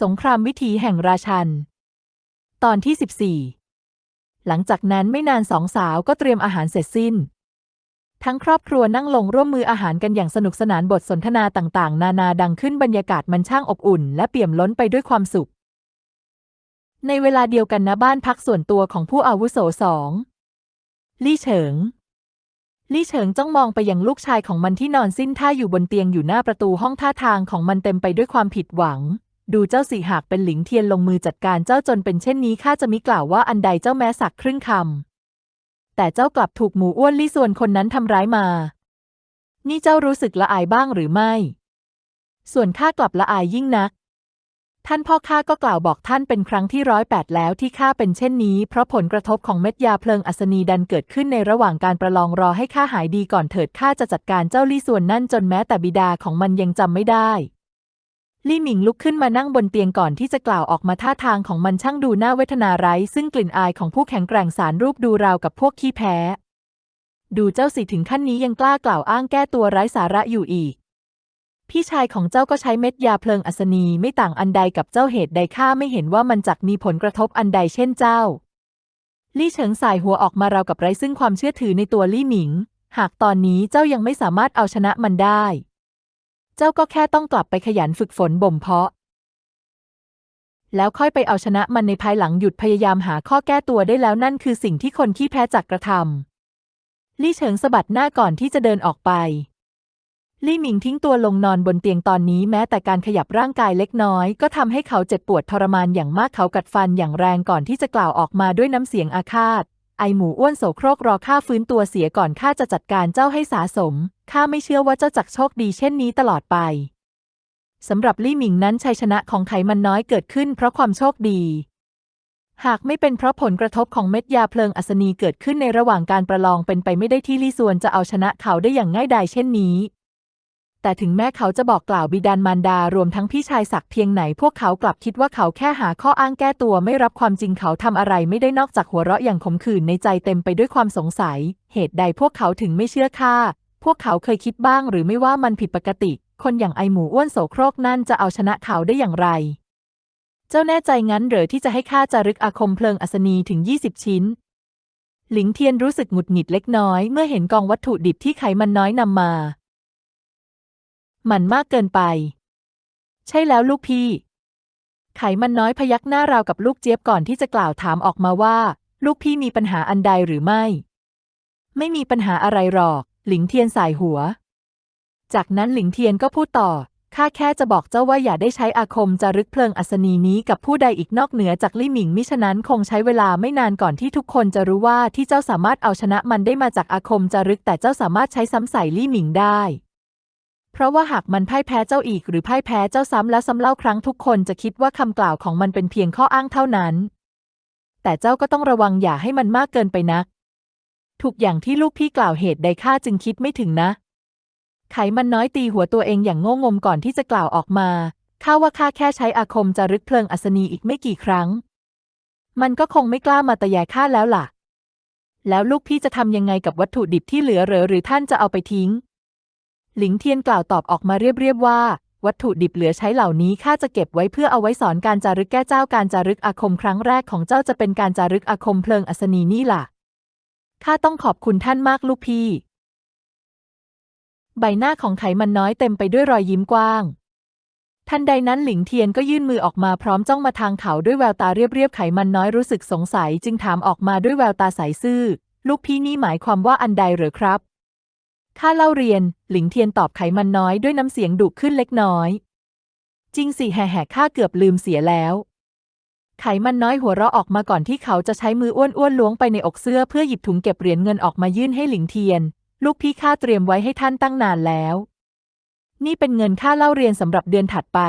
สงครามวิถีแห่งราชัน ตอนที่ 14 หลังจากนั้นไม่นานสองสาวก็เตรียมอาหารเสร็จสิ้น ทั้งครอบครัวนั่งลงร่วมมืออาหารกันอย่างสนุกสนานบทสนทนาต่างๆ นานาดังขึ้นบรรยากาศมันช่างอบอุ่น และเปี่ยมล้นไปด้วยความสุข ในเวลาเดียวกันณบ้านพักส่วนตัวของผู้อาวุโสสองลี่เฉิงลี่เฉิงจ้องมองไปยังลูกชายของมันที่นอนสิ้นท่าอยู่บนเตียงอยู่หน้าประตูห้องท่าทางของมันเต็มไปด้วยความผิดหวัง ดูเจ้าสีหากเป็นหลิงเทียนลงมือจัดการเจ้าจนเป็นเช่นนี้ข้าจะมิกล่าวว่าอันใดเจ้าแม้สักครึ่งคำแต่เจ้ากลับถูกหมูอ้วนลี่ส่วนคนนั้นทำร้ายมา นี่เจ้ารู้สึกละอายบ้างหรือไม่ ส่วนข้ากลับละอายยิ่งนัก ท่านพ่อข้าก็กล่าวบอกท่านเป็นครั้งที่ร้อยแปดแล้วที่ข้าเป็นเช่นนี้ เพราะผลกระทบของเม็ดยาเพลิงอัศนีดันเกิดขึ้นในระหว่างการประลองรอให้ข้าหายดีก่อนเถิดข้าจะจัดการเจ้าลี่ส่วนนั่นจนแม้แต่บิดาของมันยังจำไม่ได้ ลี่หมิงลุกขึ้นมานั่งบนเตียงก่อนที่จะกล่าวออกมาท่าทางของมันช่างดูน่าเวทนาไร้ซึ่งกลิ่นอายของผู้แข็งแกร่งสารรูปดูราวกับพวกขี้แพ้ ดูเจ้าสิถึงขั้นนี้ยังกล้ากล่าวอ้างแก้ตัวไร้สาระอยู่อีก พี่ชายของเจ้าก็ใช้เม็ดยาเพลิงอัศนีไม่ต่างอันใดกับเจ้าเหตุใดข้าไม่เห็นว่ามันจักมีผลกระทบอันใดเช่นเจ้า ลี่เฉิงสายหัวออกมาราวกับไร้ซึ่งความเชื่อถือในตัวลี่หมิง หากตอนนี้เจ้ายังไม่สามารถเอาชนะมันได้ เจ้าก็แค่ต้องกลับไปขยันฝึกฝนบ่มเพาะ แล้วค่อยไปเอาชนะมันในภายหลังหยุดพยายามหาข้อแก้ตัวได้แล้วนั่นคือสิ่งที่คนขี้แพ้จักกระทำลี่เฉิงสะบัดหน้าก่อนที่จะเดินออกไป ลี่หมิงทิ้งตัวลงนอนบนเตียงตอนนี้แม้แต่การขยับร่างกายเล็กน้อย ก็ทำให้เขาเจ็บปวดทรมานอย่างมากเขากัดฟันอย่างแรงก่อนที่จะกล่าวออกมาด้วยน้ำเสียงอาฆาตไอหมูอ้วนโสโครกรอข้าฟื้นตัวเสียก่อนข้าจะจัดการเจ้าให้สาสม ข้าไม่เชื่อว่าเจ้าจักโชคดีเช่นนี้ตลอดไป สำหรับลี่หมิงนั้นชัยชนะของไขมันน้อยเกิดขึ้นเพราะความโชคดี หากไม่เป็นเพราะผลกระทบของเม็ดยาเพลิงอัศนีเกิดขึ้นในระหว่างการประลองเป็นไปไม่ได้ที่ลี่ซวนจะเอาชนะเขาได้อย่างง่ายดายเช่นนี้ แต่ถึงแม้เขาจะบอกกล่าวบิดานมารดารวมทั้งพี่ชายศักดิ์เพียงไหน พวกเขากลับคิดว่าเขาแค่หาข้ออ้างแก้ตัวไม่รับความจริงเขาทำอะไรไม่ได้นอกจากหัวเราะอย่างขมขื่นในใจเต็มไปด้วยความสงสัย เหตุใดพวกเขาถึงไม่เชื่อข้า พวกเขาเคยคิดบ้างหรือไม่ว่ามันผิดปกติ คนอย่างไอหมูอ้วนโสโครกนั่นจะเอาชนะเขาได้อย่างไร เจ้าแน่ใจงั้นเหรอที่จะให้ข้าจารึกอาคมเพลิงอัศนีถึง 20 ชิ้น หลิงเทียนรู้สึกหงุดหงิดเล็กน้อย เมื่อเห็นกองวัตถุดิบที่ไขมันน้อยนำมา มันมากเกินไป ใช่แล้วลูกพี่ ไขมันน้อยพยักหน้าราวกับลูกเจี๊ยบก่อนที่จะกล่าวถามออกมาว่า ลูกพี่มีปัญหาอันใดหรือไม่ ไม่มีปัญหาอะไรหรอก หลิงเทียนสายหัว จากนั้นหลิงเทียนก็พูดต่อ ข้าแค่จะบอกเจ้าว่าอย่าได้ใช้อาคมจารึกเพลิงอัศนีนี้กับผู้ใดอีกนอกเหนือจากลี่หมิงมิฉะนั้นคงใช้เวลาไม่นานก่อนที่ทุกคนจะรู้ว่าที่เจ้าสามารถเอาชนะมันได้มาจากอาคมจารึกแต่เจ้าสามารถใช้ซ้ำใส่ลี่หมิงได้เพราะว่าหากมันพ่ายแพ้เจ้าอีกหรือพ่ายแพ้เจ้าซ้ำแล้วซ้ำเล่าครั้งทุกคนจะคิดว่าคำกล่าวของมันเป็นเพียงข้ออ้างเท่านั้น แต่เจ้าก็ต้องระวังอย่าให้มันมากเกินไปนัก ถูกอย่างที่ลูกพี่กล่าวเหตุใดข้าจึงคิดไม่ถึงนะ ไขมันน้อยตีหัวตัวเองอย่างโง่งมก่อนที่จะกล่าวออกมาข้าว่าข้าแค่ใช้อาคมจารึกเพลิงอัศนีอีกไม่กี่ครั้ง มันก็คงไม่กล้ามาตะแยข้าแล้วล่ะ แล้วลูกพี่จะทำยังไงกับวัตถุดิบที่เหลือเหรอหรือท่านจะเอาไปทิ้ง หลิงเทียนกล่าวตอบออกมาเรียบๆว่า วัตถุดิบเหลือใช้เหล่านี้ข้าจะเก็บไว้เพื่อเอาไว้สอนการจารึกแก้เจ้าการจารึกอาคมครั้งแรกของเจ้าจะเป็นการจารึกอาคมเพลิงอัศนีนี่ล่ะ ข้าต้องขอบคุณท่านมากลูกพี่ ใบหน้าของไขมันน้อยเต็มไปด้วยรอยยิ้มกว้าง ทันใดนั้นหลิงเทียนก็ยื่นมือออกมาพร้อมจ้องมาทางเขาด้วยแววตาเรียบๆไขมันน้อยรู้สึกสงสัย จึงถามออกมาด้วยแววตาใสซื่อ ลูกพี่นี่หมายความว่าอันใดหรือครับข้าเล่าเรียน หลิงเทียนตอบไขมันน้อยด้วยน้ำเสียงดุขึ้นเล็กน้อย จริงสิแห่แห่ข้าเกือบลืมเสียแล้ว ไขมันน้อยหัวเราะออกมาก่อนที่เขาจะใช้มืออ้วนๆล้วงไปในอกเสื้อเพื่อหยิบถุงเก็บเหรียญเงินออกมายื่นให้หลิงเทียน ลูกพี่ข้าเตรียมไว้ให้ท่านตั้งนานแล้ว นี่เป็นเงินค่าเล่าเรียนสำหรับเดือนถัดไป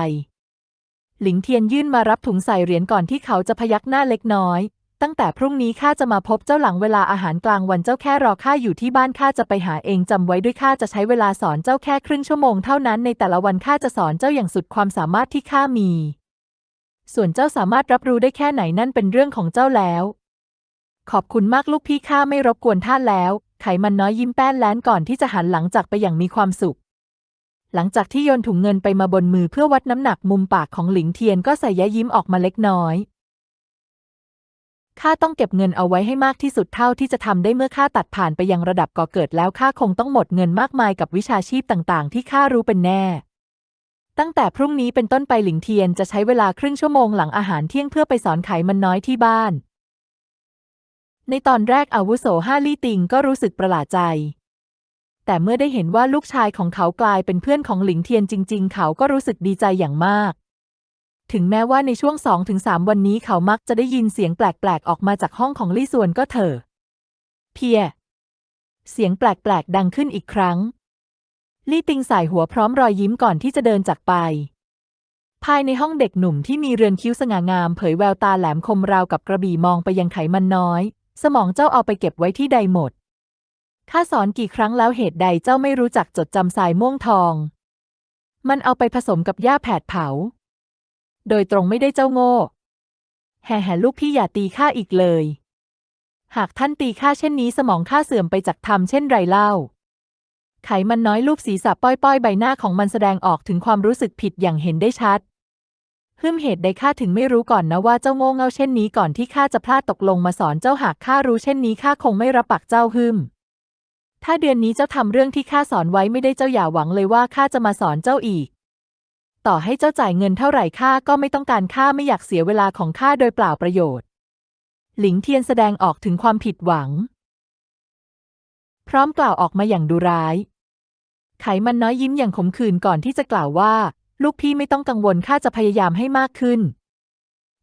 หลิงเทียนยื่นมารับถุงใส่เหรียญก่อนที่เขาจะพยักหน้าเล็กน้อย ตั้งแต่พรุ่งนี้ข้าจะมาพบเจ้าหลังเวลาอาหารกลางวันเจ้าแค่รอข้าอยู่ที่บ้านข้าจะไปหาเองจำไว้ด้วยข้าจะใช้เวลาสอนเจ้าแค่ครึ่งชั่วโมงเท่านั้นในแต่ละวันข้าจะสอนเจ้าอย่างสุดความสามารถที่ข้ามี ส่วนเจ้าสามารถรับรู้ได้แค่ไหนนั่นเป็นเรื่องของเจ้าแล้ว ขอบคุณมากลูกพี่ข้าไม่รบกวนท่านแล้ว ไขมันน้อยยิ้มแป้นแล้นก่อนที่จะหันหลังจากไปอย่างมีความสุข หลังจากที่โยนถุงเงินไปมาบนมือเพื่อวัดน้ำหนักมุมปากของหลิงเทียนก็ใส่ย้ยิ้มออกมาเล็กน้อยข้าต้องเก็บเงินเอาไว้ให้มากที่สุดเท่าที่จะทำได้เมื่อข้าตัดผ่านไปยังระดับก่อเกิดแล้วข้าคงต้องหมดเงินมากมายกับวิชาชีพต่างๆ ที่ข้ารู้เป็นแน่ ตั้งแต่พรุ่งนี้เป็นต้นไปหลิงเทียนจะใช้เวลาครึ่งชั่วโมงหลังอาหารเที่ยงเพื่อไปสอนไขมันน้อยที่บ้าน ในตอนแรกอาวุโสห้าลี่ติงก็รู้สึกประหลาดใจ แต่เมื่อได้เห็นว่าลูกชายของเขากลายเป็นเพื่อนของหลิงเทียนจริง ๆ เขาก็รู้สึกดีใจอย่างมาก ถึงแม้ว่าในช่วง2-3วันนี้เขามักจะได้ยินเสียงแปลกๆออกมาจากห้องของลี่ส่วนก็เถอะ เพีย เสียงแปลกๆดังขึ้นอีกครั้ง ลี่ติงสายหัวพร้อมรอยยิ้มก่อนที่จะเดินจากไป ภายในห้องเด็กหนุ่มที่มีเรือนคิ้วสง่างาม เผยแววตาแหลมคมราวกับกระบี่มองไปยังไขมันน้อย สมองเจ้าเอาไปเก็บไว้ที่ใดหมดข้าสอนกี่ครั้งแล้วเหตุใดเจ้าไม่รู้จักจดจำทรายม่วงทอง มันเอาไปผสมกับหญ้าแผดเผา โดยตรงไม่ได้เจ้าโง่ แห่แห่ลูกพี่อย่าตีข้าอีกเลย หากท่านตีข้าเช่นนี้สมองข้าเสื่อมไปจากธรรมเช่นไรเล่า ไขมันน้อยลูบศีรษะป้อยๆ ใบหน้าของมันแสดงออกถึงความรู้สึกผิดอย่างเห็นได้ชัดฮึ่มเหตุใดข้าถึงไม่รู้ก่อนนะว่าเจ้าโง่เง่าเช่นนี้ก่อนที่ข้าจะพลาดตกลงมาสอนเจ้าหากข้ารู้เช่นนี้ข้าคงไม่รับปักเจ้าฮึ่ม ถ้าเดือนนี้เจ้าทำเรื่องที่ข้าสอนไว้ไม่ได้เจ้าอย่าหวังเลยว่าข้าจะมาสอนเจ้าอีก ต่อให้เจ้าจ่ายเงินเท่าไหร่ข้าก็ไม่ต้องการข้าไม่อยากเสียเวลาของข้าโดยเปล่าประโยชน์ หลิงเทียนแสดงออกถึงความผิดหวัง พร้อมกล่าวออกมาอย่างดุร้าย ไขมันน้อยยิ้มอย่างขมขื่นก่อนที่จะกล่าวว่า ลูกพี่ไม่ต้องกังวลข้าจะพยายามให้มากขึ้น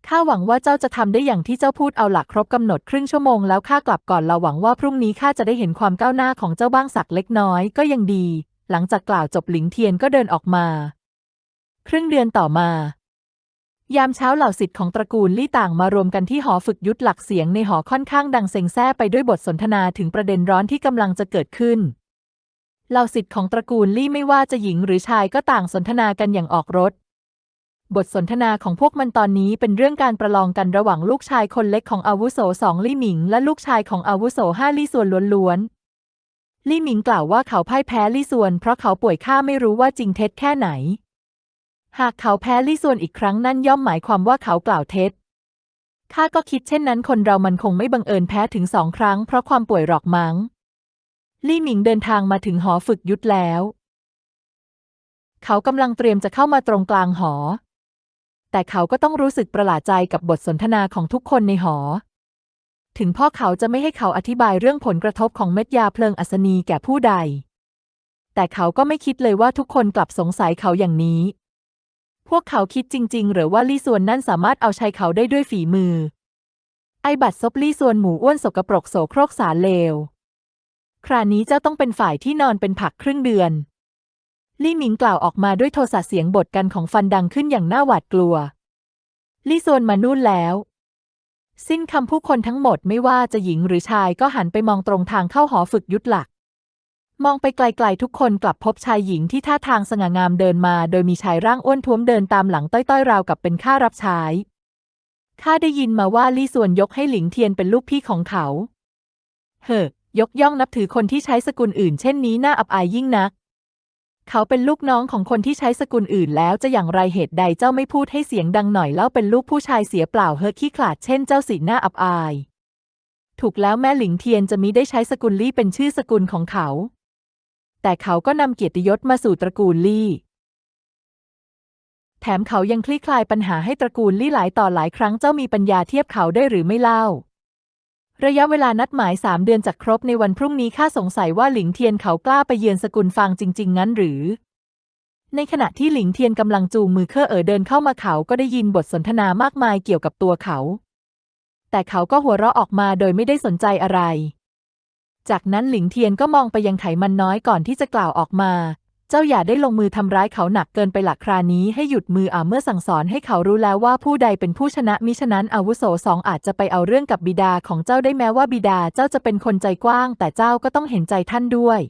ข้าหวังว่าเจ้าจะทำได้อย่างที่เจ้าพูดเอาหลักครบกำหนดครึ่งชั่วโมงแล้วข้ากลับก่อนเราหวังว่าพรุ่งนี้ข้าจะได้เห็นความก้าวหน้าของเจ้าบ้างสักเล็กน้อยก็ยังดี หลังจากกล่าวจบหลิงเทียนก็เดินออกมา ครึ่งเดือนต่อมา ยามเช้าเหล่าสิทธิ์ของตระกูลลี่ต่างมารวมกันที่หอฝึกยุทธหลักเสียงในหอค่อนข้างดังเซ็งแซ่ไปด้วยบทสนทนาถึงประเด็นร้อนที่กำลังจะเกิดขึ้น เหล่าสิทธิ์ของตระกูลลี่ไม่ว่าจะหญิงหรือชายก็ต่างสนทนากันอย่างออกรถ บทสนทนาของพวกมันตอนนี้เป็นเรื่องการประลองกันระหว่างลูกชายคนเล็กของอาวุโสสองลี่หมิง และลูกชายของอาวุโสห้าลี่ส่วนล้วนๆลี่หมิงกล่าวว่าเขาพ่ายแพ้ลี่ส่วน เพราะเขาป่วยข้าไม่รู้ว่าจริงเท็จแค่ไหน หากเขาแพ้ลี่ส่วนอีกครั้งนั่นย่อมหมายความว่าเขากล่าวเท็จ ข้าก็คิดเช่นนั้นคนเรามันคงไม่บังเอิญแพ้ถึงสองครั้งเพราะความป่วยหรอกมั้ง ลี่หมิงเดินทางมาถึงหอฝึกยุทธแล้ว เขากำลังเตรียมจะเข้ามาตรงกลางหอ แต่เขาก็ต้องรู้สึกประหลาดใจกับบทสนทนาของทุกคนในหอ ถึงพ่อเขาจะไม่ให้เขาอธิบายเรื่องผลกระทบของเม็ดยาเพลิงอัศนีแก่ผู้ใด แต่เขาก็ไม่คิดเลยว่าทุกคนกลับสงสัยเขาอย่างนี้ พวกเขาคิดจริง ๆ หรือว่าลี่ส่วนนั่นสามารถเอาชัยเขาได้ด้วยฝีมือ ไอบัตซบลี่ส่วนหมูอ้วนสกปรกโสโครกสารเลว คราวนี้เจ้าต้องเป็นฝ่ายที่นอนเป็นผักครึ่งเดือน ลี่หมิงกล่าวออกมาด้วยโทสะเสียงบทกันของฟันดังขึ้นอย่างน่าหวาดกลัว ลี่ส่วนมานู่นแล้ว สิ้นคำผู้คนทั้งหมดไม่ว่าจะหญิงหรือชายก็หันไปมองตรงทางเข้าหอฝึกยุทธหลัก มองไปไกลๆทุกคนกลับพบชายหญิงที่ท่าทางสง่างามเดินมา โดยมีชายร่างอ้วนท้วมเดินตามหลังต้อยๆ ราวกับเป็นข้ารับใช้ข้าได้ยินมาว่าลี่ส่วนยกให้หลิงเทียนเป็นลูกพี่ของเขา เฮ้ยกย่องนับถือคนที่ใช้สกุลอื่น เช่นนี้น่าอับอายยิ่งนัก เขาเป็นลูกน้องของคนที่ใช้สกุลอื่นแล้วจะอย่างไรเหตุใดเจ้าไม่พูดให้เสียงดังหน่อยแล้วเป็นลูกผู้ชายเสียเปล่าเฮ้อขี้ขลาดเช่นเจ้าสีหน้าอับอาย ถูกแล้วแม่หลิงเทียนจะมิได้ใช้สกุลลี่เป็นชื่อสกุลของเขา แต่เขาก็นำเกียรติยศมาสู่ตระกูลลี่ แถมเขายังคลี่คลายปัญหาให้ตระกูลลี่หลายต่อหลายครั้งเจ้ามีปัญญาเทียบเขาได้หรือไม่เล่า ระยะเวลานัดหมายสามเดือนจากครบในวันพรุ่งนี้ข้าสงสัยว่าหลิงเทียนเขากล้าไปเยือนสกุลฟางจริง ๆ งั้นหรือ ในขณะที่หลิงเทียนกำลังจูงมือเคอเอ๋อเดินเข้ามาเขาก็ได้ยินบทสนทนามากมายเกี่ยวกับตัวเขา แต่เขาก็หัวเราะออกมาโดยไม่ได้สนใจอะไร จากนั้นหลิงเทียนก็มองไปยังไขมันน้อยก่อนที่จะกล่าวออกมา เจ้าอย่าได้ลงมือทำร้ายเขาหนักเกินไปหลักครานี้ให้หยุดมืออ่าเมื่อสั่งสอนให้เขารู้แล้วว่าผู้ใดเป็นผู้ชนะมิฉะนั้นอาวุโสสองอาจจะไปเอาเรื่องกับบิดาของเจ้าได้แม้ว่าบิดาเจ้าจะเป็นคนใจกว้าง แต่เจ้าก็ต้องเห็นใจท่านด้วย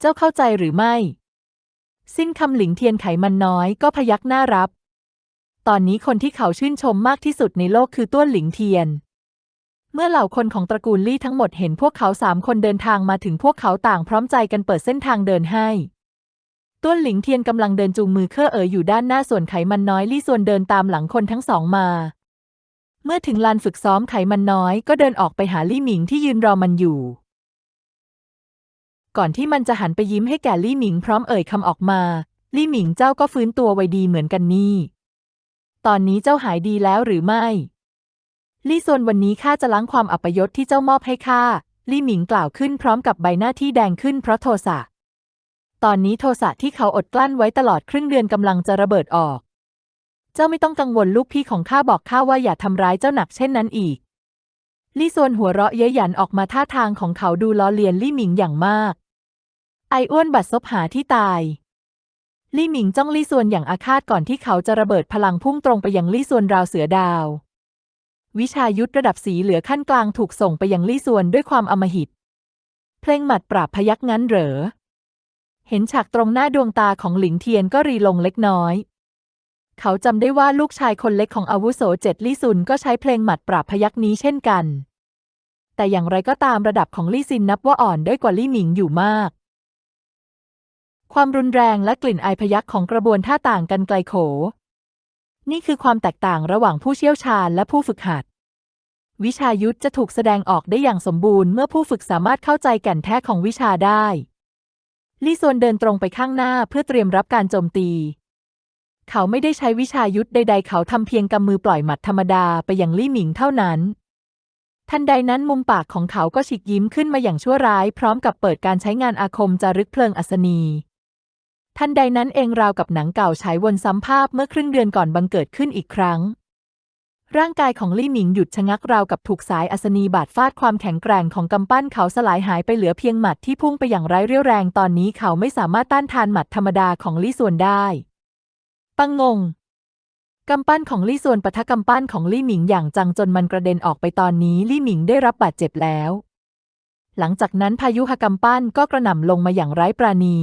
เจ้าเข้าใจหรือไม่ สิ้นคำหลิงเทียนไขมันน้อยก็พยักหน้ารับ ตอนนี้คนที่เขาชื่นชมมากที่สุดในโลกคือต้วนหลิงเทียน เมื่อเหล่าคนของตระกูลลี่ทั้งหมดเห็นพวกเขาสามคนเดินทางมาถึงพวกเขาต่างพร้อมใจกันเปิดเส้นทางเดินให้ ต้วนหลิงเทียนกำลังเดินจูงมือเคอเอ๋ออยู่ด้านหน้าส่วนไขมันน้อยลี่ส่วนเดินตามหลังคนทั้งสองมา เมื่อถึงลานฝึกซ้อมไขมันน้อยก็เดินออกไปหาลี่หมิงที่ยืนรอมันอยู่ ก่อนที่มันจะหันไปยิ้มให้แก่ลี่หมิงพร้อมเอ่ยคำออกมา ลี่หมิงเจ้าก็ฟื้นตัวไวดีเหมือนกันนี่ ตอนนี้เจ้าหายดีแล้วหรือไม่ ลี่ซวนวันนี้ข้าจะล้างความอัปยศที่เจ้ามอบให้ข้า ลี่หมิงกล่าวขึ้นพร้อมกับใบหน้าที่แดงขึ้นเพราะโทสะ ตอนนี้โทสะที่เขาอดกลั้นไว้ตลอดครึ่งเดือนกำลังจะระเบิดออก เจ้าไม่ต้องกังวลลูกพี่ของข้าบอกข้าว่าอย่าทำร้ายเจ้าหนักเช่นนั้นอีก ลี่ซวนหัวเราะเย้ยหยันออกมาท่าทางของเขาดูล้อเลียนลี่หมิงอย่างมาก ไออ้วนบัดซบหาที่ตายลี่หมิงจ้องลี่ซวนอย่างอาฆาตก่อนที่เขาจะระเบิดพลังพุ่งตรงไปยังลี่ซวนราวเสือดาว วิชายุทธระดับสีเหลือขั้นกลางถูกส่งไปยังลี่ซวนด้วยความอมหิต เพลงหมัดปราบพยักงั้นเหรอ เห็นฉากตรงหน้าดวงตาของหลิงเทียนก็รีลงเล็กน้อย เขาจำได้ว่าลูกชายคนเล็กของอาวุโสเจ็ดลี่ซุนก็ใช้เพลงหมัดปราบพยักนี้เช่นกัน แต่อย่างไรก็ตามระดับของลี่ซินนับว่าอ่อนด้อยกว่าลี่หมิงอยู่มาก ความรุนแรงและกลิ่นอายพยักของกระบวนท่าต่างกันไกลโข นี่คือความแตกต่างระหว่างผู้เชี่ยวชาญและผู้ฝึกหัด วิชายุทธจะถูกแสดงออกได้อย่างสมบูรณ์เมื่อผู้ฝึกสามารถเข้าใจแก่นแท้ของวิชาได้ ลี่ซวนเดินตรงไปข้างหน้าเพื่อเตรียมรับการโจมตี เขาไม่ได้ใช้วิชายุทธใด ๆ เขาทำเพียงกำมือปล่อยหมัดธรรมดาไปยังลี่หมิงเท่านั้น ทันใดนั้นมุมปากของเขาก็ฉีกยิ้มขึ้นมาอย่างชั่วร้าย พร้อมกับเปิดการใช้งานอาคมจารึกเพลิงอัศนี ทันใดนั้นเองราวกับหนังเก่าฉายวนซ้ำภาพเมื่อครึ่งเดือนก่อนบังเกิดขึ้นอีกครั้ง ร่างกายของลี่หมิงหยุดชะงักราวกับถูกสายอัศนีบาดฟาดความแข็งแกร่งของกำปั้นเขาสลายหายไปเหลือเพียงหมัดที่พุ่งไปอย่างไร้เรี่ยวแรงตอนนี้เขาไม่สามารถต้านทานหมัดธรรมดาของลี่ส่วนได้ ปังงงกำปั้นของลี่ส่วนปะทะกำปั้นของลี่หมิงอย่างจังจนมันกระเด็นออกไปตอนนี้ลี่หมิงได้รับบาดเจ็บแล้ว หลังจากนั้นพายุหกำปั้นก็กระหน่ำลงมาอย่างไร้ปราณี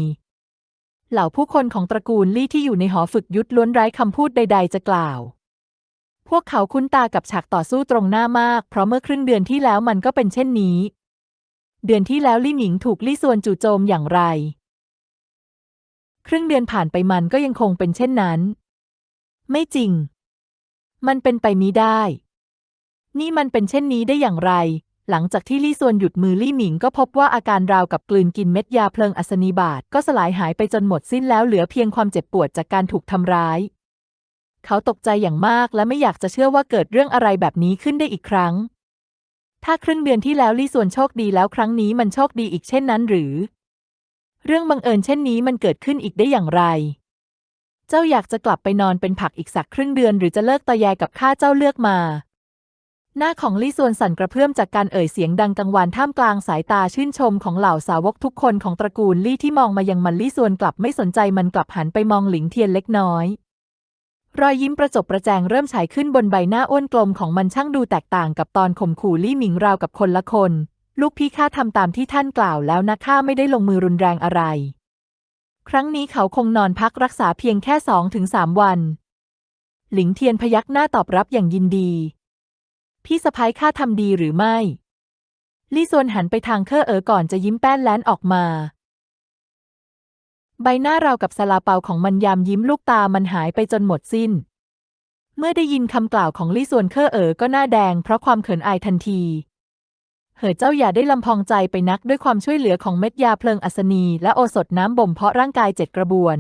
เหล่าผู้คนของตระกูลลี่ที่อยู่ในหอฝึกยุทธล้วนไร้คำพูดใด ๆ จะกล่าว พวกเขาคุ้นตากับฉากต่อสู้ตรงหน้ามาก เพราะเมื่อครึ่งเดือนที่แล้วมันก็เป็นเช่นนี้ เดือนที่แล้วลี่หมิงถูกลี่ส่วนจู่โจมอย่างไร ครึ่งเดือนผ่านไปมันก็ยังคงเป็นเช่นนั้น ไม่จริง มันเป็นไปมิได้ นี่มันเป็นเช่นนี้ได้อย่างไร หลังจากที่ลี่ซวนหยุดมือลี่หมิงก็พบว่าอาการราวกับกลืนกินเม็ดยาเพลิงอัศนีบาตก็สลายหายไปจนหมดสิ้นแล้วเหลือเพียงความเจ็บปวดจากการถูกทำร้าย เขาตกใจอย่างมากและไม่อยากจะเชื่อว่าเกิดเรื่องอะไรแบบนี้ขึ้นได้อีกครั้ง ถ้าครึ่งเดือนที่แล้วลี่ส่วนโชคดีแล้วครั้งนี้มันโชคดีอีกเช่นนั้นหรือ เรื่องบังเอิญเช่นนี้มันเกิดขึ้นอีกได้อย่างไร เจ้าอยากจะกลับไปนอนเป็นผักอีกสักครึ่งเดือน หรือจะเลิกตอแยกับข้าเจ้าเลือกมา หน้าของลี่ส่วนสั่นกระเพื่อมจากการเอ่ยเสียงดังกังวานท่ามกลางสายตาชื่นชมของเหล่าสาวกทุกคนของตระกูลลี่ที่มองมายังมันลี่ส่วนกลับไม่สนใจมันกลับหันไปมองหลิงเทียนเล็กน้อย รอยยิ้มประจบประแจงเริ่มฉายขึ้นบนใบหน้าอ้วนกลมของมันช่างดูแตกต่างกับตอนข่มขู่ลี่หมิงราวกับคนละคน ลูกพี่ข้าทำตามที่ท่านกล่าวแล้วนะข้าไม่ได้ลงมือรุนแรงอะไร ครั้งนี้เขาคงนอนพักรักษาเพียงแค่สองถึงสามวัน หลิงเทียนพยักหน้าตอบรับอย่างยินดี พี่สะพ้ายข้าทำดีหรือไม่ ลี่ซวนหันไปทางเคอเอ๋อก่อนจะยิ้มแป้นแล้นออกมา ใบหน้าราวกับสลาเปาของมันยามยิ้มลูกตามันหายไปจนหมดสิ้น เมื่อได้ยินคำกล่าวของลี่ซวนเคอเอ๋อก็หน้าแดงเพราะความเขินอายทันทีเหอเจ้าอย่าได้ลำพองใจไปนักด้วยความช่วยเหลือของเม็ดยาเพลิงอัศนี และโอสถน้ำบ่มเพาะร่างกายเจ็ดกระบวน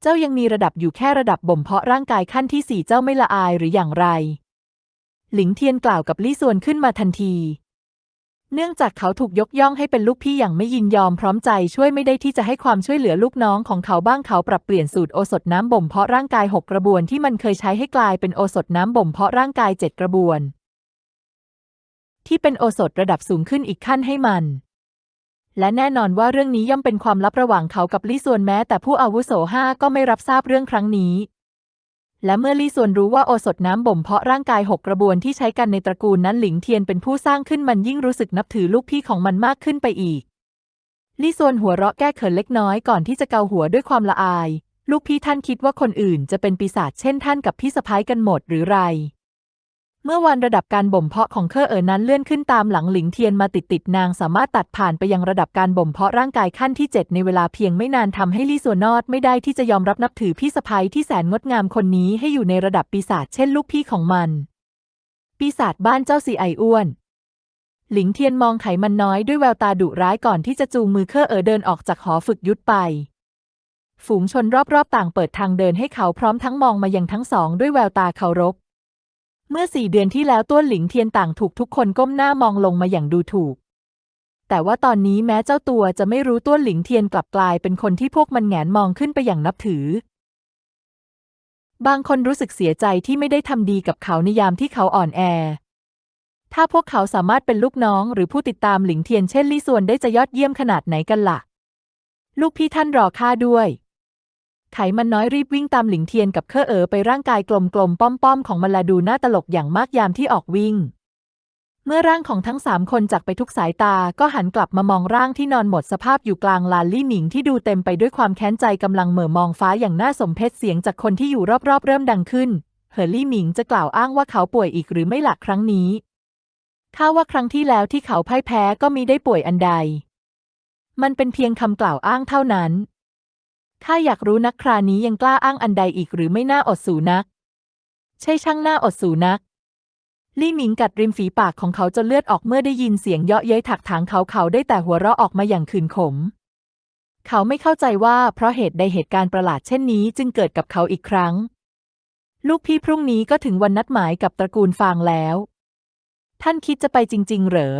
เจ้ายังมีระดับอยู่แค่ระดับบ่มเพาะร่างกายขั้นที่สี่เจ้าไม่ละอายหรืออย่างไร หลิงเทียนกล่าวกับลี่ซวนขึ้นมาทันที เนื่องจากเขาถูกยกย่องให้เป็นลูกพี่อย่างไม่ยินยอมพร้อมใจช่วยไม่ได้ที่จะให้ความช่วยเหลือลูกน้องของเขาบ้างเขาปรับเปลี่ยนสูตรโอสถน้ำบ่มเพาะร่างกายหกกระบวนที่มันเคยใช้ให้กลายเป็นโอสถน้ำบ่มเพาะร่างกายเจ็ดกระบวน ที่เป็นโอสถระดับสูงขึ้นอีกขั้นให้มันและแน่นอนว่าเรื่องนี้ย่อมเป็นความลับระหว่างเขากับลี่ส่วนแม้แต่ผู้อาวุโสห้าก็ไม่รับทราบเรื่องครั้งนี้ และเมื่อลี่ส่วนรู้ว่าโอสถน้ำบ่มเพาะร่างกายหกกระบวนที่ใช้กันในตระกูลนั้นหลิงเทียนเป็นผู้สร้างขึ้นมันยิ่งรู้สึกนับถือลูกพี่ของมันมากขึ้นไปอีก ลี่ส่วนหัวเราะแก้เขินเล็กน้อยก่อนที่จะเกาหัวด้วยความละอาย ลูกพี่ท่านคิดว่าคนอื่นจะเป็นปีศาจเช่นท่านกับพี่สะพ้ายกันหมดหรือไร เมื่อวันระดับการบ่มเพาะของเคอเอ๋อนั้นเลื่อนขึ้นตามหลังหลิงเทียนมาติดติดนางสามารถตัดผ่านไปยังระดับการบ่มเพาะร่างกายขั้นที่ 7 ในเวลาเพียงไม่นานทำให้ลี่ส่วนนอดไม่ได้ที่จะยอมรับนับถือพี่สะใภ้ที่แสนงดงามคนนี้ให้อยู่ในระดับปีศาจเช่นลูกพี่ของมัน ปีศาจบ้านเจ้าสีไออ้วนหลิงเทียนมองไขมันน้อยด้วยแววตาดุร้ายก่อนที่จะจูงมือเคอเอ๋อเดินออกจากหอฝึกยุทธไป ฝูงชนรอบๆ ต่างเปิดทางเดินให้เขาพร้อมทั้งมองมายังทั้งสองด้วยแววตาเคารพ เมื่อสี่เดือนที่แล้วต้วนหลิงเทียนต่างถูกทุกคนก้มหน้ามองลงมาอย่างดูถูก แต่ว่าตอนนี้แม้เจ้าตัวจะไม่รู้ต้วนหลิงเทียนกลับกลายเป็นคนที่พวกมันแงนมองขึ้นไปอย่างนับถือ บางคนรู้สึกเสียใจที่ไม่ได้ทำดีกับเขาในยามที่เขาอ่อนแอ ถ้าพวกเขาสามารถเป็นลูกน้องหรือผู้ติดตามหลิงเทียนเช่นลี่ส่วนได้จะยอดเยี่ยมขนาดไหนกันล่ะ ลูกพี่ท่านรอข้าด้วย ไขมันน้อยรีบวิ่งตามหลิงเทียนกับเคอเอ๋อไปร่างกายกลมๆป้อมๆของมันละดูน่าตลกอย่างมากยามที่ออกวิ่ง เมื่อร่างของทั้งสามคนจากไปทุกสายตาก็หันกลับมามองร่างที่นอนหมดสภาพอยู่กลางลานลี่หนิงที่ดูเต็มไปด้วยความแค้นใจกำลังเหม่อมองฟ้าอย่างน่าสมเพชเสียงจากคนที่อยู่รอบๆ เริ่มดังขึ้น เหอลี่หมิงจะกล่าวอ้างว่าเขาป่วยอีกหรือไม่หลักครั้งนี้ข้าว่าครั้งที่แล้วที่เขาพ่ายแพ้ก็มีได้ป่วยอันใด มันเป็นเพียงคำกล่าวอ้างเท่านั้น ข้าอยากรู้นักครานี้ยังกล้าอ้างอันใดอีกหรือไม่น่าอดสูนัก ใช่ช่างน่าอดสูนัก ลี่หมิงกัดริมฝีปากของเขาจนเลือดออกเมื่อได้ยินเสียงเยาะเย้ยถักถางเขาเขาได้แต่หัวเราะออกมาอย่างคืนขม เขาไม่เข้าใจว่าเพราะเหตุใดเหตุการณ์ประหลาดเช่นนี้จึงเกิดกับเขาอีกครั้ง ลูกพี่พรุ่งนี้ก็ถึงวันนัดหมายกับตระกูลฟางแล้ว ท่านคิดจะไปจริง ๆ เหรอ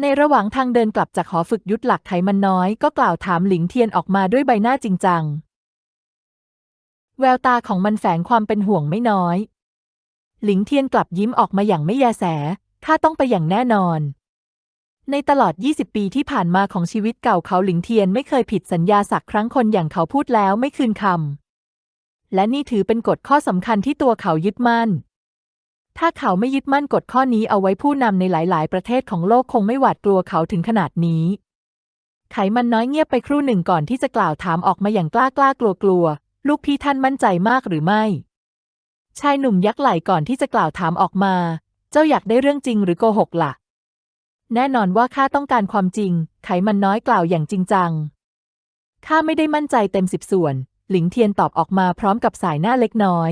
ในระหว่างทางเดินกลับจากหอฝึกยุทธหลักไขมันน้อยก็กล่าวถามหลิงเทียนออกมาด้วยใบหน้าจริงจัง แววตาของมันแฝงความเป็นห่วงไม่น้อย หลิงเทียนกลับยิ้มออกมาอย่างไม่แยแสข้าต้องไปอย่างแน่นอน ในตลอด 20 ปีที่ผ่านมาของชีวิตเก่าเขาหลิงเทียนไม่เคยผิดสัญญาสักครั้งคนอย่างเขาพูดแล้วไม่คืนคำและนี่ถือเป็นกฎข้อสำคัญที่ตัวเขายึดมั่น ถ้าเขาไม่ยึดมั่นกฎข้อนี้เอาไว้ผู้นำในหลาย ๆ ประเทศของโลกคงไม่หวาดกลัวเขาถึงขนาดนี้ ไขมันน้อยเงียบไปครู่หนึ่งก่อนที่จะกล่าวถามออกมาอย่างกล้ากล้ากลัวกลัว ลูกพี่ท่านมั่นใจมากหรือไม่ ชายหนุ่มยักไหล่ก่อนที่จะกล่าวถามออกมา เจ้าอยากได้เรื่องจริงหรือโกหกล่ะ แน่นอนว่าข้าต้องการความจริง ไขมันน้อยกล่าวอย่างจริงจัง ข้าไม่ได้มั่นใจเต็มสิบส่วน หลิงเทียนตอบออกมาพร้อมกับสายหน้าเล็กน้อย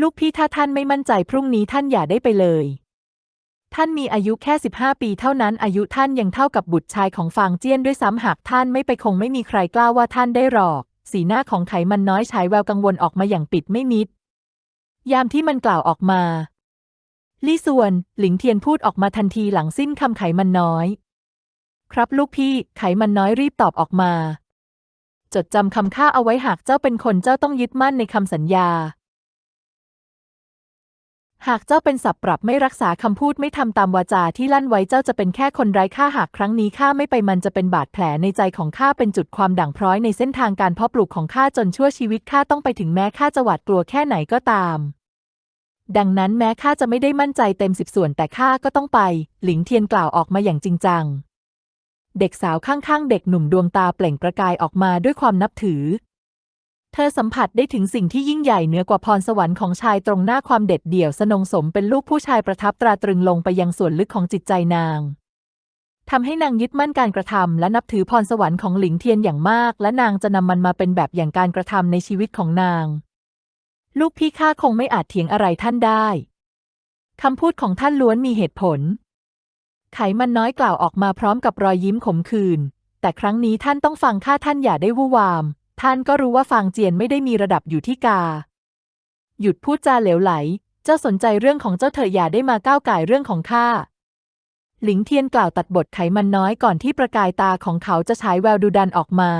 ลูกพี่ถ้าท่านไม่มั่นใจพรุ่งนี้ท่านอย่าได้ไปเลย ท่านมีอายุแค่สิบห้าปีเท่านั้นอายุท่านยังเท่ากับบุตรชายของฟางเจี้ยนด้วยซ้ำหากท่านไม่ไปคงไม่มีใครกล้าว่าท่านได้หรอก สีหน้าของไขมันน้อยฉายแววกังวลออกมาอย่างปิดไม่มิด ยามที่มันกล่าวออกมาลี่ส่วน หลิงเทียนพูดออกมาทันทีหลังสิ้นคำไขมันน้อย ครับลูกพี่ ไขมันน้อยรีบตอบออกมา จดจำคำข้าเอาไว้หากเจ้าเป็นคนเจ้าต้องยึดมั่นในคำสัญญา หากเจ้าเป็นสับปรับไม่รักษาคำพูดไม่ทำตามวาจาที่ลั่นไว้เจ้าจะเป็นแค่คนไร้ค่าหากครั้งนี้ข้าไม่ไปมันจะเป็นบาดแผลในใจของข้าเป็นจุดความด่างพร้อยในเส้นทางการเพาะปลูกของข้าจนชั่วชีวิตข้าต้องไปถึงแม้ข้าจะหวาดกลัวแค่ไหนก็ตาม ดังนั้นแม้ข้าจะไม่ได้มั่นใจเต็มสิบส่วนแต่ข้าก็ต้องไป หลิงเทียนกล่าวออกมาอย่างจริงจัง เด็กสาวข้างๆ เด็กหนุ่มดวงตาเปล่งประกายออกมาด้วยความนับถือ เธอสัมผัสได้ถึงสิ่งที่ยิ่งใหญ่เหนือกว่าพรสวรรค์ของชายตรงหน้าความเด็ดเดี่ยวสนงสมเป็นลูกผู้ชายประทับตราตรึงลงไปยังส่วนลึกของจิตใจนางทำให้นางยึดมั่นการกระทำและนับถือพรสวรรค์ของหลิงเทียนอย่างมาก และนางจะนำมันมาเป็นแบบอย่างการกระทำในชีวิตของนาง ลูกพี่ข้าคงไม่อาจเถียงอะไรท่านได้คำพูดของท่านล้วนมีเหตุผล ไขมันน้อยกล่าวออกมาพร้อมกับรอยยิ้มขมขื่นแต่ครั้งนี้ท่านต้องฟังข้าท่านอย่าได้วู่วาม ท่านก็รู้ว่าฟางเจียนไม่ได้มีระดับอยู่ที่กา หยุดพูดจาเหลวไหล เจ้าสนใจเรื่องของเจ้าเถอะอย่าได้มาก้าวไก่เรื่องของข้า หลิงเทียนกล่าวตัดบทไขมันน้อยก่อนที่ประกายตาของเขาจะฉายแววดุดันออกมา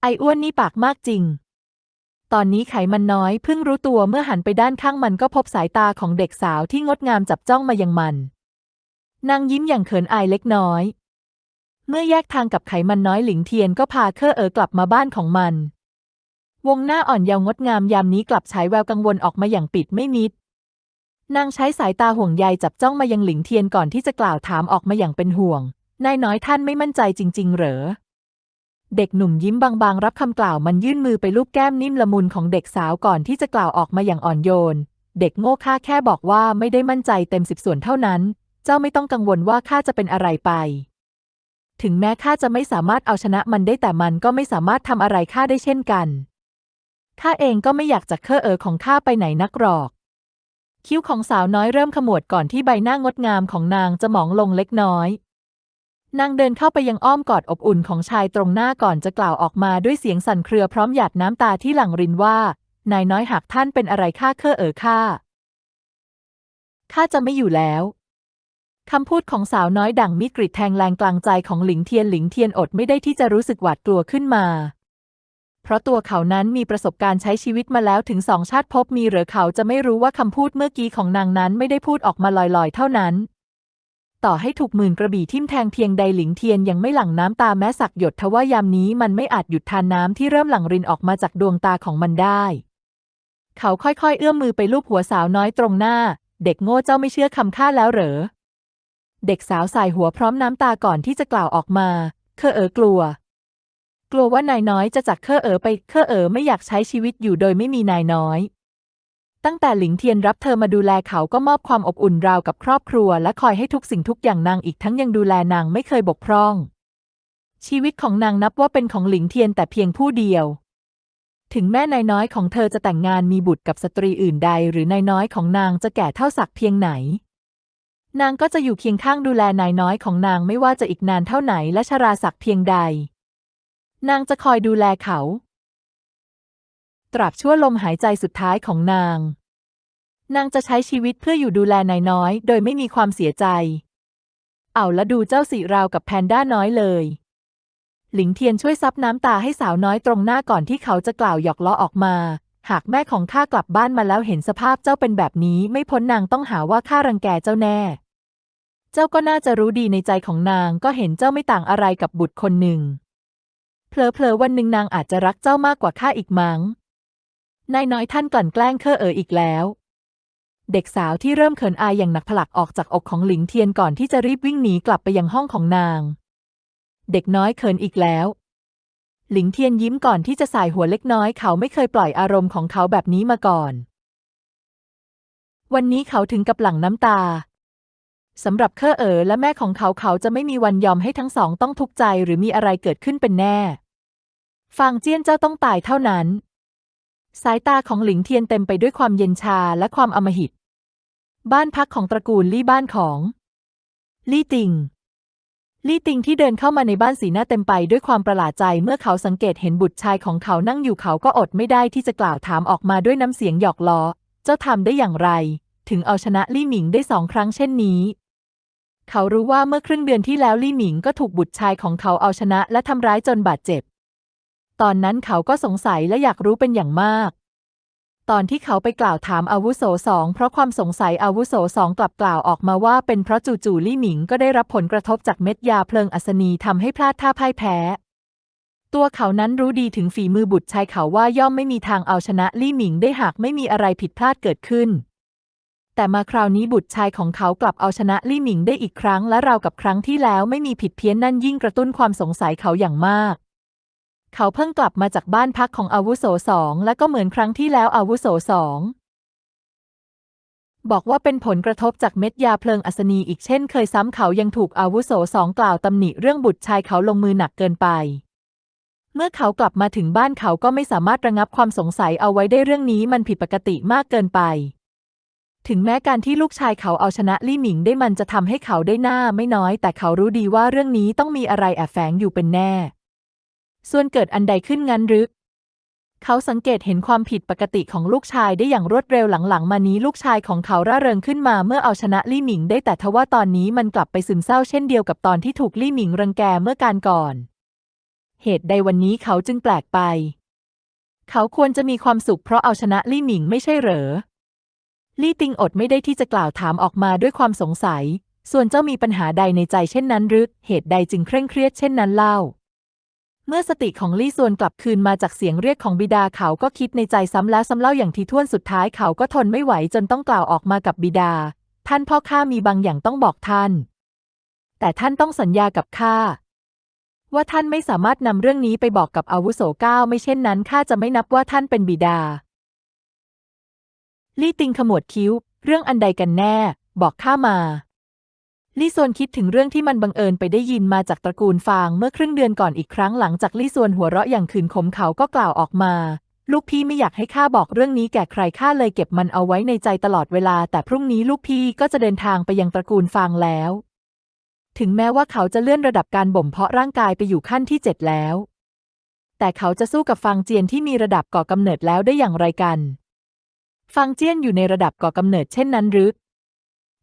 ไอ้อ้วนนี่ปากมากจริง ตอนนี้ไขมันน้อยเพิ่งรู้ตัวเมื่อหันไปด้านข้างมันก็พบสายตาของเด็กสาวที่งดงามจับจ้องมายังมัน นางยิ้มอย่างเขินอายเล็กน้อย เมื่อแยกทางกับไขมันน้อยหลิงเทียนก็พาเคอเอ๋อกลับมาบ้านของมัน วงหน้าอ่อนเยาว์งดงามยามนี้กลับฉายแววกังวลออกมาอย่างปิดไม่มิด นางใช้สายตาห่วงใยจับจ้องมายังหลิงเทียนก่อนที่จะกล่าวถามออกมาอย่างเป็นห่วง นายน้อยท่านไม่มั่นใจจริง ๆ เหรอ เด็กหนุ่มยิ้มบางๆ รับคำกล่าวมันยื่นมือไปลูบแก้มนิ่มละมุนของเด็กสาวก่อนที่จะกล่าวออกมาอย่างอ่อนโยน เด็กโง่ข้าแค่บอกว่าไม่ได้มั่นใจเต็มสิบส่วนเท่านั้น เจ้าไม่ต้องกังวลว่าข้าจะเป็นอะไรไป ถึงแม้ข้าจะไม่สามารถเอาชนะมันได้แต่มันก็ไม่สามารถทำอะไรข้าได้เช่นกัน ข้าเองก็ไม่อยากจะเคอเออของข้าไปไหนนักหรอก คิ้วของสาวน้อยเริ่มขมวดก่อนที่ใบหน้างดงามของนางจะหมองลงเล็กน้อย นางเดินเข้าไปยังอ้อมกอดอบอุ่นของชายตรงหน้าก่อนจะกล่าวออกมาด้วยเสียงสั่นเครือพร้อมหยาดน้ำตาที่หลั่งรินว่า นายน้อยหากท่านเป็นอะไรข้าเคอเออข้าข้าจะไม่อยู่แล้ว คำพูดของสาวน้อยดั่งมีกริดแทงแรงกลางใจของหลิงเทียนหลิงเทียนอดไม่ได้ที่จะรู้สึกหวาดกลัวขึ้นมา เพราะตัวเขานั้นมีประสบการณ์ใช้ชีวิตมาแล้วถึงสองชาติภพมีหรือเขาจะไม่รู้ว่าคำพูดเมื่อกี้ของนางนั้นไม่ได้พูดออกมาลอยๆ เท่านั้น ต่อให้ถูกหมื่นกระบี่ทิ่มแทงเพียงใดหลิงเทียนยังไม่หลั่งน้ำตาแม้สักหยดทว่ายามนี้มันไม่อาจหยุดทานน้ำที่เริ่มหลั่งรินออกมาจากดวงตาของมันได้ เขาค่อยๆ เอื้อมมือไปลูบหัวสาวน้อยตรงหน้า เด็กโง่เจ้าไม่เชื่อคำข้าแล้วเหรอ เด็กสาวสายหัวพร้อมน้ำตาก่อนที่จะกล่าวออกมา เคอเอ๋อกลัว กลัวว่านายน้อยจะจากเคอเอ๋อไป เคอเอ๋อไม่อยากใช้ชีวิตอยู่โดยไม่มีนายน้อย ตั้งแต่หลิงเทียนรับเธอมาดูแลเขาก็มอบความอบอุ่นราวกับครอบครัว และคอยให้ทุกสิ่งทุกอย่างนางอีกทั้งยังดูแลนางไม่เคยบกพร่อง ชีวิตของนางนับว่าเป็นของหลิงเทียนแต่เพียงผู้เดียว ถึงแม่นายน้อยของเธอจะแต่งงานมีบุตรกับสตรีอื่นใด หรือนายน้อยของนางจะแก่เท่าสักเพียงไหน นางก็จะอยู่เคียงข้างดูแลนายน้อยของนางไม่ว่าจะอีกนานเท่าไหนและชราศักดิ์เพียงใด นางจะคอยดูแลเขา ตราบชั่วลมหายใจสุดท้ายของนาง นางจะใช้ชีวิตเพื่ออยู่ดูแลนายน้อย โดยไม่มีความเสียใจ เอาละดูเจ้าสิราวกับแพนด้าน้อยเลย หลิงเทียนช่วยซับน้ำตาให้สาวน้อยตรงหน้าก่อนที่เขาจะกล่าวหยอกล้อออกมา หากแม่ของข้ากลับบ้านมาแล้วเห็นสภาพเจ้าเป็นแบบนี้ ไม่พ้นนางต้องหาว่าข้ารังแกเจ้าแน่ เจ้าก็น่าจะรู้ดีในใจของนางก็เห็นเจ้าไม่ต่างอะไรกับบุตรคนหนึ่งเพลอๆวันหนึ่งนางอาจจะรักเจ้ามากกว่าข้าอีกมั้ง นายน้อยท่านกลั่นแกล้งเคอเอ๋ออีกแล้ว เด็กสาวที่เริ่มเขินอายอย่างหนักผลักออกจากอกของหลิงเทียนก่อนที่จะรีบวิ่งหนีกลับไปยังห้องของนาง เด็กน้อยเขินอีกแล้ว หลิงเทียนยิ้มก่อนที่จะสายหัวเล็กน้อยเขาไม่เคยปล่อยอารมณ์ของเขาแบบนี้มาก่อนวันนี้เขาถึงกับหลั่งน้ำตา สำหรับเคอเอ๋อและแม่ของเขาเขาจะไม่มีวันยอมให้ทั้งสองต้องทุกข์ใจหรือมีอะไรเกิดขึ้นเป็นแน่ฟางเจี้ยนเจ้าต้องตายเท่านั้น สายตาของหลิงเทียนเต็มไปด้วยความเย็นชาและความอำมหิต บ้านพักของตระกูลลี่บ้านของ ลี่ติง ลี่ติงที่เดินเข้ามาในบ้านสีหน้าเต็มไปด้วยความประหลาดใจเมื่อเขาสังเกตเห็นบุตรชายของเขานั่งอยู่เขาก็อดไม่ได้ที่จะกล่าวถามออกมาด้วยน้ำเสียงหยอกล้อ เจ้าทำได้อย่างไร ถึงเอาชนะลี่หมิงได้สองครั้งเช่นนี้ เขารู้ว่าเมื่อครึ่งเดือนที่แล้วลี่หมิงก็ถูกบุตรชายของเขาเอาชนะและทำร้ายจนบาดเจ็บ ตอนนั้นเขาก็สงสัยและอยากรู้เป็นอย่างมาก ตอนที่เขาไปกล่าวถามอาวุโสสองเพราะความสงสัยอาวุโสสองกลับกล่าวออกมาว่าเป็นเพราะจู่ๆลี่หมิงก็ได้รับผลกระทบจากเม็ดยาเพลิงอัศนีทำให้พลาดท่าพ่ายแพ้ตัวเขานั้นรู้ดีถึงฝีมือบุตรชายเขาว่าย่อมไม่มีทางเอาชนะลี่หมิงได้หากไม่มีอะไรผิดพลาดเกิดขึ้น แต่มาคราวนี้บุตรชายของเขากลับเอาชนะลี่หมิงได้อีกครั้งและราวกับครั้งที่แล้วไม่มีผิดเพี้ยนนั่นยิ่งกระตุ้นความสงสัยเขาอย่างมาก เขาเพิ่งกลับมาจากบ้านพักของอาวุโสสองและก็เหมือนครั้งที่แล้วอาวุโสสองบอกว่าเป็นผลกระทบจากเม็ดยาเพลิงอัศนีอีกเช่นเคยซ้ำเขายังถูกอาวุโสสองกล่าวตำหนิเรื่องบุตรชายเขาลงมือหนักเกินไป เมื่อเขากลับมาถึงบ้านเขาก็ไม่สามารถระงับความสงสัยเอาไว้ได้เรื่องนี้มันผิดปกติมากเกินไป ถึงแม้การที่ลูกชายเขาเอาชนะลี่หมิงได้มันจะทำให้เขาได้หน้าไม่น้อย แต่เขารู้ดีว่าเรื่องนี้ต้องมีอะไรแอบแฝงอยู่เป็นแน่ ส่วนเกิดอันใดขึ้นงั้นหรือเขาสังเกตเห็นความผิดปกติของลูกชายได้อย่างรวดเร็วหลังๆ มานี้ลูกชายของเขาร่าเริงขึ้นมาเมื่อเอาชนะลี่หมิงได้แต่ทว่าตอนนี้มันกลับไปซึมเศร้าเช่นเดียวกับตอนที่ถูกลี่หมิงรังแกเมื่อการก่อน เหตุใดวันนี้เขาจึงแปลกไป เขาควรจะมีความสุขเพราะเอาชนะลี่หมิงไม่ใช่เหรอ ลี่ติงอดไม่ได้ที่จะกล่าวถามออกมาด้วยความสงสัย ส่วนเจ้ามีปัญหาใดในใจเช่นนั้นหรือเหตุใดจึงเคร่งเครียดเช่นนั้นเล่า เมื่อสติของลี่ส่วนกลับคืนมาจากเสียงเรียกของบิดาเขาก็คิดในใจซ้ำแล้วซ้ำเล่าอย่างทีท่วนสุดท้ายเขาก็ทนไม่ไหวจนต้องกล่าวออกมากับบิดา ท่านพ่อข้ามีบางอย่างต้องบอกท่าน แต่ท่านต้องสัญญากับข้าว่าท่านไม่สามารถนำเรื่องนี้ไปบอกกับอาวุโสก้าไม่เช่นนั้นข้าจะไม่นับว่าท่านเป็นบิดา ลี่ติงขมวดคิ้ว เรื่องอันใดกันแน่ บอกข้ามา ลี่ซวนคิดถึงเรื่องที่มันบังเอิญไปได้ยินมาจากตระกูลฟางเมื่อครึ่งเดือนก่อนอีกครั้งหลังจากลี่ซวนหัวเราะอย่างขืนขมเขาก็กล่าวออกมา ลูกพี่ไม่อยากให้ข้าบอกเรื่องนี้แก่ใครข้าเลยเก็บมันเอาไว้ในใจตลอดเวลา แต่พรุ่งนี้ลูกพี่ก็จะเดินทางไปยังตระกูลฟางแล้ว ถึงแม้ว่าเขาจะเลื่อนระดับการบ่มเพาะร่างกายไปอยู่ขั้นที่เจ็ดแล้ว แต่เขาจะสู้กับฟางเจียนที่มีระดับก่อกำเนิดแล้วได้อย่างไรกัน ฟางเจี้ยนอยู่ในระดับก่อกำเนิดเช่นนั้นหรือ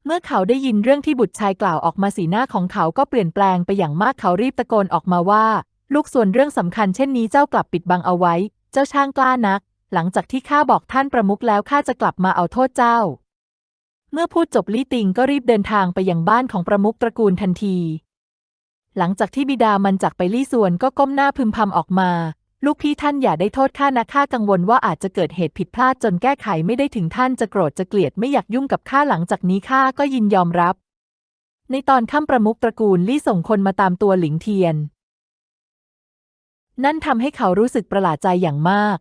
เมื่อเขาได้ยินเรื่องที่บุตรชายกล่าวออกมาสีหน้าของเขาก็เปลี่ยนแปลงไปอย่างมากเขารีบตะโกนออกมาว่า ลูกส่วนเรื่องสำคัญเช่นนี้เจ้ากลับปิดบังเอาไว้ เจ้าช่างกล้านัก หลังจากที่ข้าบอกท่านประมุขแล้วข้าจะกลับมาเอาโทษเจ้า เมื่อพูดจบลี่ติงก็รีบเดินทางไปยังบ้านของประมุขตระกูลทันที หลังจากที่บิดามันจากไปลี่ส่วนก็ก้มหน้าพึมพำออกมา ลูกพี่ท่านอย่าได้โทษข้านะข้ากังวลว่าอาจจะเกิดเหตุผิดพลาดจนแก้ไขไม่ได้ถึงท่านจะโกรธจะเกลียดไม่อยากยุ่งกับข้าหลังจากนี้ข้าก็ยินยอมรับ ในตอนค่ำประมุขตระกูลลี่ส่งคนมาตามตัวหลิงเทียน นั่นทำให้เขารู้สึกประหลาดใจอย่างมาก